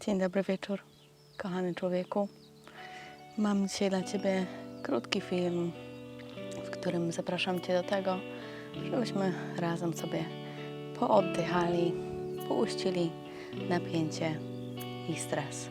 Dzień dobry wieczór, kochany człowieku. Mam dzisiaj dla Ciebie krótki film, w którym zapraszam Cię do tego, żebyśmy razem sobie pooddychali, puścili napięcie i stres.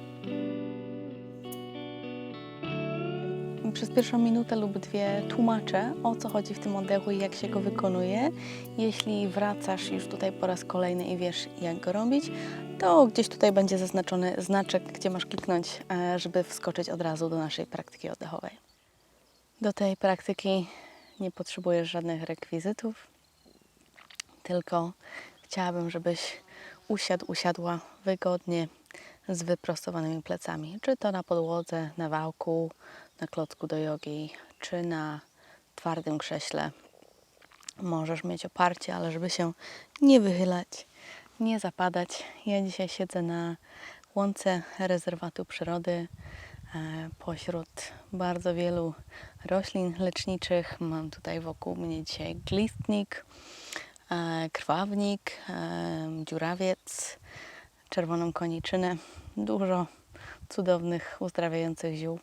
Przez pierwszą minutę lub dwie tłumaczę, o co chodzi w tym oddechu i jak się go wykonuje. Jeśli wracasz już tutaj po raz kolejny i wiesz, jak go robić, to gdzieś tutaj będzie zaznaczony znaczek, gdzie masz kliknąć, e, żeby wskoczyć od razu do naszej praktyki oddechowej. Do tej praktyki nie potrzebujesz żadnych rekwizytów, tylko chciałabym, żebyś usiadł, usiadła wygodnie z wyprostowanymi plecami. Czy to na podłodze, na wałku, na klocku do jogi, czy na twardym krześle. Możesz mieć oparcie, ale żeby się nie wychylać, nie zapadać. Ja dzisiaj siedzę na łące rezerwatu przyrody e, pośród bardzo wielu roślin leczniczych. Mam tutaj wokół mnie dzisiaj glistnik, e, krwawnik, e, dziurawiec, czerwoną koniczynę. Dużo cudownych, uzdrawiających ziół.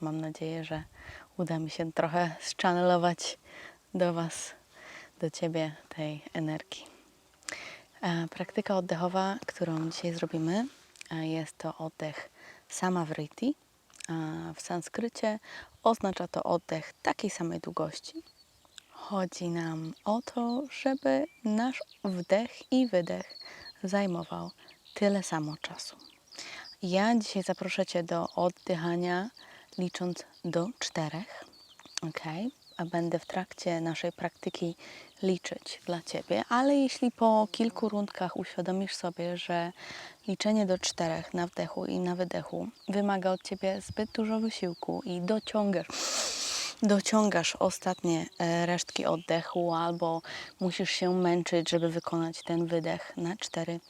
Mam nadzieję, że uda mi się trochę zchannelować do Was, do Ciebie tej energii. E, Praktyka oddechowa, którą dzisiaj zrobimy, e, jest to oddech Samavriti. A W sanskrycie oznacza to oddech takiej samej długości. Chodzi nam o to, żeby nasz wdech i wydech zajmował tyle samo czasu. Ja dzisiaj zaproszę Cię do oddychania licząc do czterech. Ok, a będę w trakcie naszej praktyki liczyć dla Ciebie, ale jeśli po kilku rundkach uświadomisz sobie, że liczenie do czterech na wdechu i na wydechu wymaga od Ciebie zbyt dużo wysiłku i dociągasz, dociągasz ostatnie e, resztki oddechu albo musisz się męczyć, żeby wykonać ten wydech na cztery,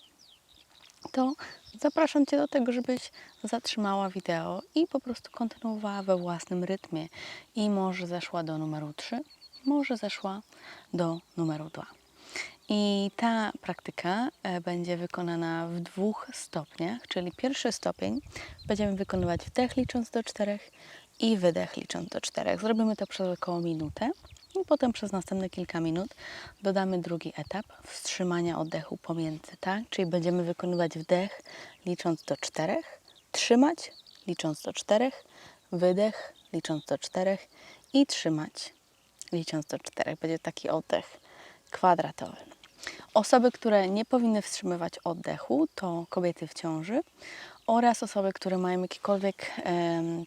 to zapraszam Cię do tego, żebyś zatrzymała wideo i po prostu kontynuowała we własnym rytmie. I może zeszła do numeru 3, może zeszła do numeru 2. I ta praktyka e, będzie wykonana w dwóch stopniach, czyli pierwszy stopień będziemy wykonywać wdech licząc do czterech i wydech licząc do czterech. Zrobimy to przez około minutę i potem przez następne kilka minut dodamy drugi etap wstrzymania oddechu pomiędzy, tak? Czyli będziemy wykonywać wdech licząc do czterech, trzymać licząc do czterech, wydech licząc do czterech i trzymać licząc do czterech. Będzie taki oddech kwadratowy. Osoby, które nie powinny wstrzymywać oddechu, to kobiety w ciąży oraz osoby, które mają jakiekolwiek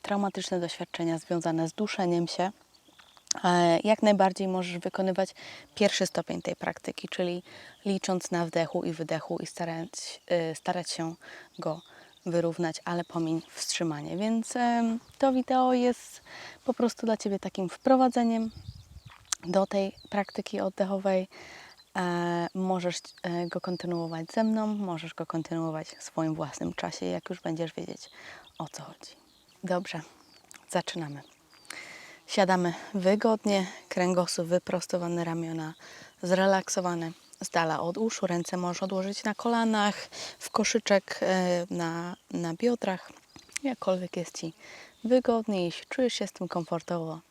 traumatyczne doświadczenia związane z duszeniem się. E, Jak najbardziej możesz wykonywać pierwszy stopień tej praktyki, czyli licząc na wdechu i wydechu i starać, e, starać się go wyrównać, ale pomiń wstrzymanie. Więc to wideo jest po prostu dla Ciebie takim wprowadzeniem do tej praktyki oddechowej. E, możesz go kontynuować ze mną, możesz go kontynuować w swoim własnym czasie, jak już będziesz wiedzieć o co chodzi. Dobrze, zaczynamy. Siadamy wygodnie, kręgosłup wyprostowany, ramiona zrelaksowane, z dala od uszu. Ręce możesz odłożyć na kolanach, w koszyczek e, na, na biodrach, jakkolwiek jest Ci wygodnie. Jeśli czujesz się z tym komfortowo,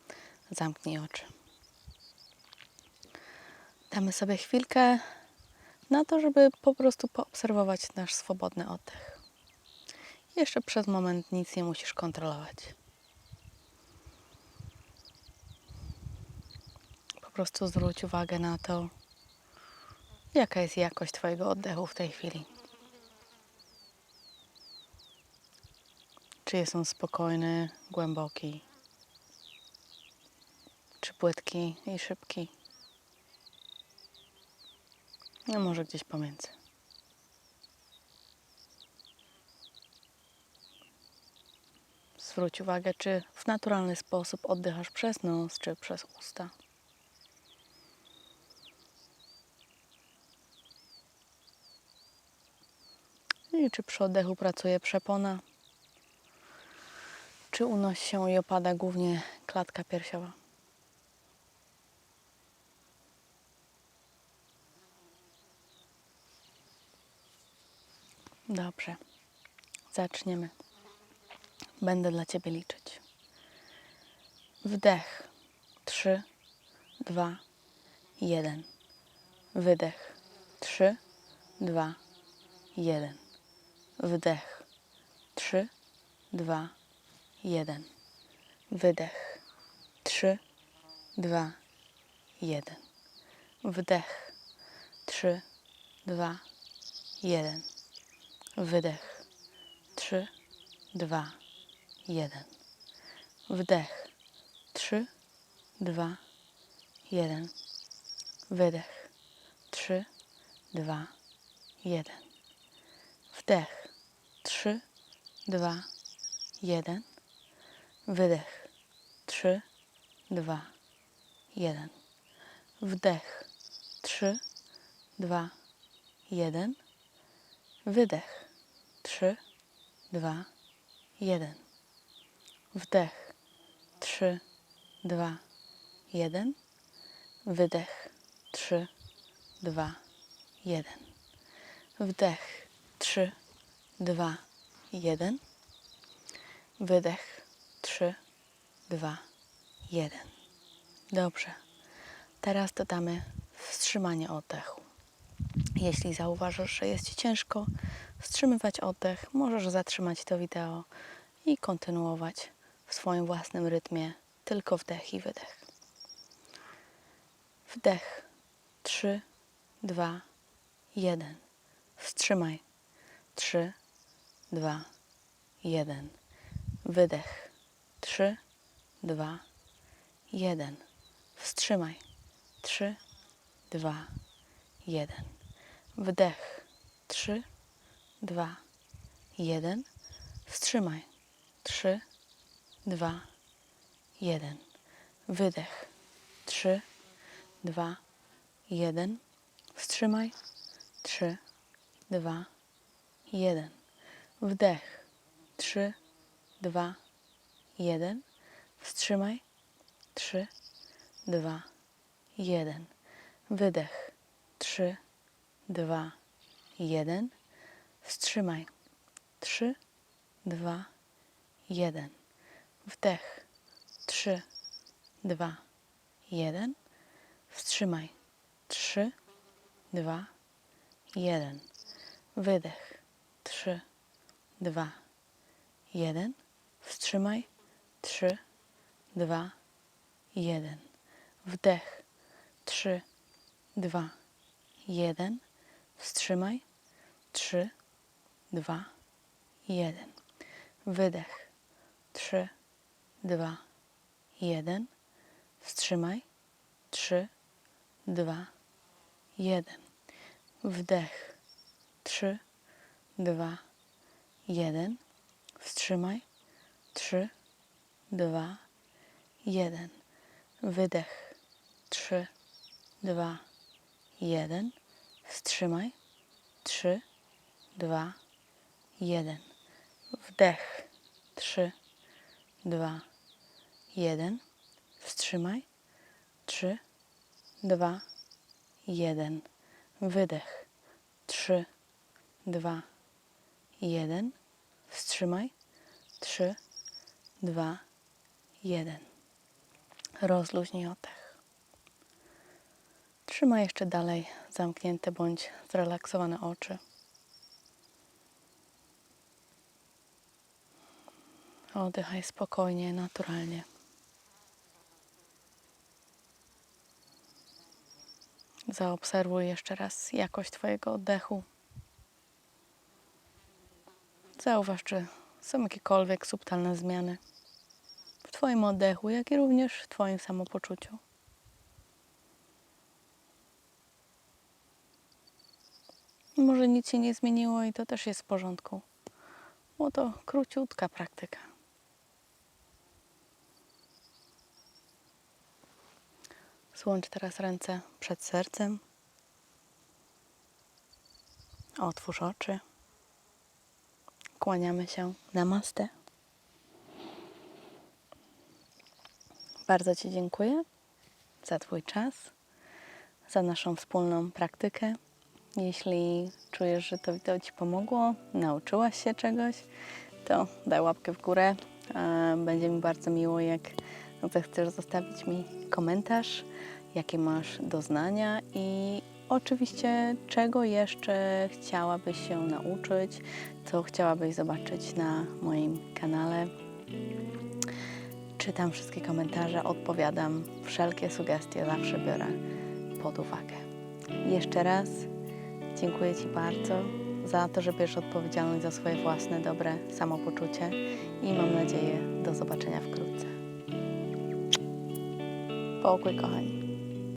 zamknij oczy. Damy sobie chwilkę na to, żeby po prostu poobserwować nasz swobodny oddech. Jeszcze przez moment nic nie musisz kontrolować. Po prostu zwróć uwagę na to, jaka jest jakość Twojego oddechu w tej chwili. Czy jest on spokojny, głęboki, czy płytki i szybki? No może gdzieś pomiędzy. Zwróć uwagę, czy w naturalny sposób oddychasz przez nos, czy przez usta. I czy przy oddechu pracuje przepona? Czy unosi się i opada głównie klatka piersiowa? Dobrze. zaczniemy. Będę dla Ciebie liczyć. Wdech. Trzy, dwa, jeden. Wydech. Trzy, dwa, jeden. Wdech. Trzy, dwa, jeden. Wydech. Trzy, dwa, jeden. Wdech. Trzy, dwa, jeden. Wydech. Trzy, dwa, jeden. Wdech. Trzy, dwa, jeden. Wydech. Trzy, dwa, jeden. Wdech. Trzy, dwa, jeden. Wydech. Trzy, dwa, jeden. Wdech. Trzy, dwa, jeden. Wydech. Trzy, dwa, jeden. Wdech. Trzy, dwa, jeden. Wydech. Trzy, dwa, jeden. Wdech. Trzy, dwa, jeden. Wydech. Trzy, dwa, jeden. Dobrze. Teraz dodamy wstrzymanie oddechu. Jeśli zauważysz, że jest Ci ciężko wstrzymywać oddech, możesz zatrzymać to wideo i kontynuować w swoim własnym rytmie tylko wdech i wydech. Wdech. Trzy, dwa, jeden. Wstrzymaj. Trzy, dwa, jeden. Wydech. Trzy, dwa, jeden. Wstrzymaj. Trzy, dwa, jeden. Wdech. Trzy, dwa, jeden. Wstrzymaj. Trzy, dwa, jeden. Wydech. Trzy, dwa, jeden. Wstrzymaj. Trzy, dwa, jeden. Wdech. Trzy, dwa, jeden. Wstrzymaj. Trzy, dwa, jeden. Wydech. Trzy, dwa, jeden. Wstrzymaj. Trzy, dwa, jeden. Wdech. Trzy, dwa, jeden. Wstrzymaj. Trzy, dwa, jeden. Wydech. Dwa, jeden. Wstrzymaj. Trzy, dwa, jeden. Wdech. Trzy, dwa, jeden. Wstrzymaj. Trzy, dwa, jeden. Wydech. Trzy, dwa, jeden. Wstrzymaj. Trzy, dwa, jeden. Wdech. Trzy, dwa, jeden. Wstrzymaj. Trzy, dwa, jeden. Wydech. Trzy, dwa, jeden. Wstrzymaj. Trzy, dwa, jeden. Wdech. Trzy, dwa, jeden. Wstrzymaj. Trzy, dwa, jeden. Wydech. Trzy, dwa, jeden. Wstrzymaj. Trzy, dwa, jeden. Rozluźnij oddech. Trzymaj jeszcze dalej zamknięte bądź zrelaksowane oczy. Oddychaj spokojnie, naturalnie. Zaobserwuj jeszcze raz jakość Twojego oddechu. Zauważ, czy są jakiekolwiek subtelne zmiany w Twoim oddechu, jak i również w Twoim samopoczuciu. Może nic się nie zmieniło i to też jest w porządku, bo to króciutka praktyka. Złącz teraz ręce przed sercem. Otwórz oczy. Kłaniamy się. Namaste. Bardzo Ci dziękuję za Twój czas, za naszą wspólną praktykę. Jeśli czujesz, że to wideo Ci pomogło, nauczyłaś się czegoś, to daj łapkę w górę. Będzie mi bardzo miło, jak no to chcesz zostawić mi komentarz, jakie masz doznania i oczywiście czego jeszcze chciałabyś się nauczyć, co chciałabyś zobaczyć na moim kanale. Czytam wszystkie komentarze, odpowiadam. Wszelkie sugestie zawsze biorę pod uwagę. Jeszcze raz dziękuję Ci bardzo za to, że bierzesz odpowiedzialność za swoje własne dobre samopoczucie i mam nadzieję do zobaczenia wkrótce. Pokój, kochani.